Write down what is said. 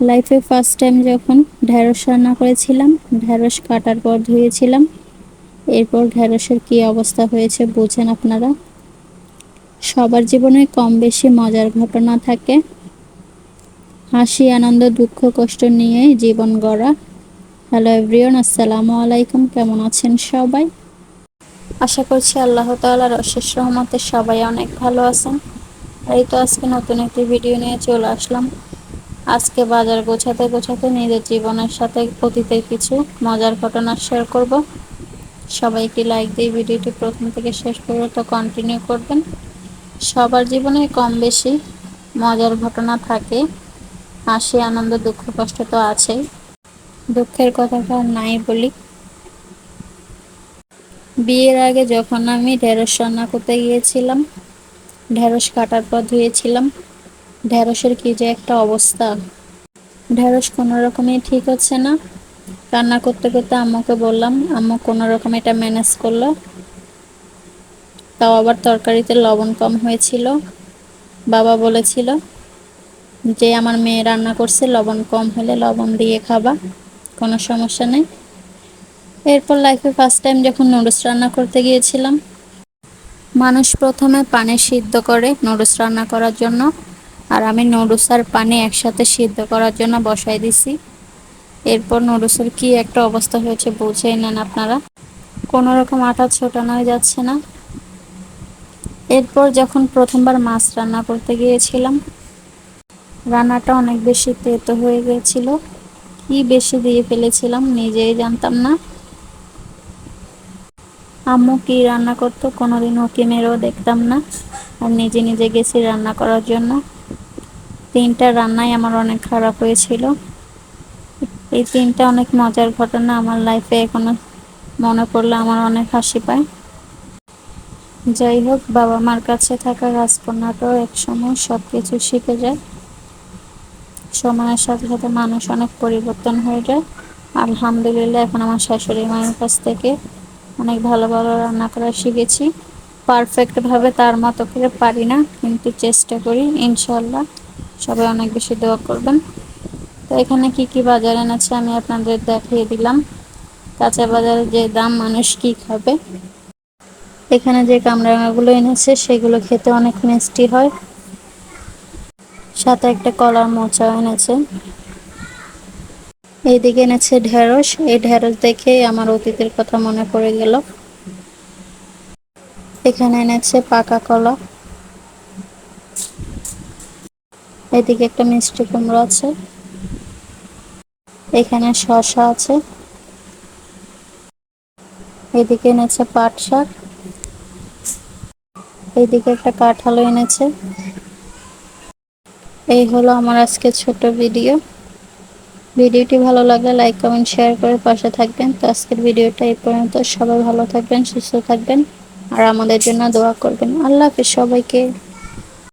লাইফে first time যখন ঢ্যাঁড়স রান্না করেছিলাম ঢ্যাঁড়স কাটার পর ধুয়েছিলাম। এরপর ঢ্যাঁড়সের কী অবস্থা হয়েছে বুঝেন আপনারা? সবার জীবনে কম বেশি মজার ঘটনা থাকে। হাসি, আনন্দ, দুঃখ, কষ্ট নিয়ে জীবন গড়া। হ্যালো এভরিওন আসসালামু আলাইকুম, কেমন আছেন সবাই? আশা করছি আল্লাহ তালার অশেষ রহমতে সবাই অনেক ভালো আছেন। এই তো আজকে নতুন একটি ভিডিও নিয়ে চলে আসলাম। আজকে বাজার গোছাতে গোছাতে নিজের জীবনের সাথে অতীতের কিছু মজার ঘটনা শেয়ার করব। সবাই একটি লাইক দিয়ে ভিডিওটি প্রথম থেকে শেষ পর্যন্ত কন্টিনিউ করবেন। সবার জীবনে কম বেশি মজার ঘটনা থাকে, হাসি, আনন্দ, দুঃখ, কষ্ট তো আছেই। দুঃখের কথাটা নাই বলি। বিয়ের আগে যখন আমি ঢেঁড়স রান্না করতে গিয়েছিলাম, ঢেঁড়স কাটার পর ধুয়েছিলাম ঢেঁড়সের কি যে একটা অবস্থা? ঢেঁড়স কোনো রকমই ঠিক হচ্ছে না। রান্না করতে করতে আম্মুকে বললাম, আম্মু, কোনো রকম এটা ম্যানেজ করল? তাও আবার তরকারিতে লবণ কম হয়েছিল। বাবা বলেছিল, যে আমার মেয়ে রান্না করছে, লবণ কম হলে লবণ দিয়ে খাবা, কোনো সমস্যা নেই। এরপর লাইফে ফার্স্ট টাইম যখন নুডলস রান্না করতে গিয়েছিলাম, মানুষ প্রথমে পানি সিদ্ধ করে নুডলস রান্না করার জন্য। আর আমি নুডলস আর পানি একসাথে সিদ্ধ করার জন্য বসাই দিছি। এরপর নুডলসের কি একটা অবস্থা হয়েছে বুঝেই নেন আপনারা। কোনো রকম আটা ছোটানো যাচ্ছে না। এরপর যখন প্রথমবার মাছ রান্না করতে গিয়েছিলাম, রান্নাটা অনেক বেশি তেতো হয়ে গিয়েছিল। কি বেশি দিয়ে ফেলেছিলাম নিজেই জানতাম না। আম্মু কি রান্না করতো কোনোদিন ওকে মেরেও দেখতাম না। আর নিজে নিজে গেছি রান্না করার জন্য। তিনটা রান্নাই আমার অনেক খারাপ হয়েছিল। এই তিনটা অনেক মজার ঘটনা আমার লাইফে এখনও মনে পড়লে আমার অনেক হাসি পায়। যাই হোক বাবা মার কাছে থাকা রাজকন্যাটাও একসময় সব কিছু শিখে যায়। সময়ের সাথে সাথে মানুষ অনেক পরিবর্তন হয়ে যায়। আলহামদুলিল্লাহ, এখন আমার শাশুড়ি মায়ের কাছ থেকে অনেক ভালো ভালো রান্না করা শিখেছি। পারফেক্টভাবে তার মতো করে পারি না, কিন্তু চেষ্টা করি ইনশাল্লাহ সবাই অনেক বেশি দোয়া করবেন। তো এখানে কি কি বাজার এনেছে আমি আপনাদের দেখিয়ে দিলাম। কাঁচা বাজারে যে দাম মানুষ কি খাবে। এখানে যে কামরাঙাগুলো এনেছে সেগুলো খেতে অনেক মিষ্টি হয়। সাথে একটা কলার মোচাও এনেছে। এইদিকে এনেছে ঢেঁড়স। এই ঢেঁড়স দেখে আমার অতীতের কথা মনে পড়ে গেল। এখানে এনেছে পাকা কলা। এদিকে একটা মিষ্টি কুমড়ো আছে। এখানে শশা আছে। এদিকে এনেছে পাট শাক। এইদিকে একটা কাঁঠালও এনেছে। এই হলো আমার আজকে ছোট ভিডিও। ভিডিওটি ভালো লাগলে লাইক, কমেন্ট, শেয়ার করে পাশে থাকবেন। তো আজকের ভিডিওটা এই পর্যন্ত। সবাই ভালো থাকবেন, সুস্থ থাকবেন। আর আমাদের জন্য দোয়া করবেন। আল্লাহ হাফিজ সবাইকে।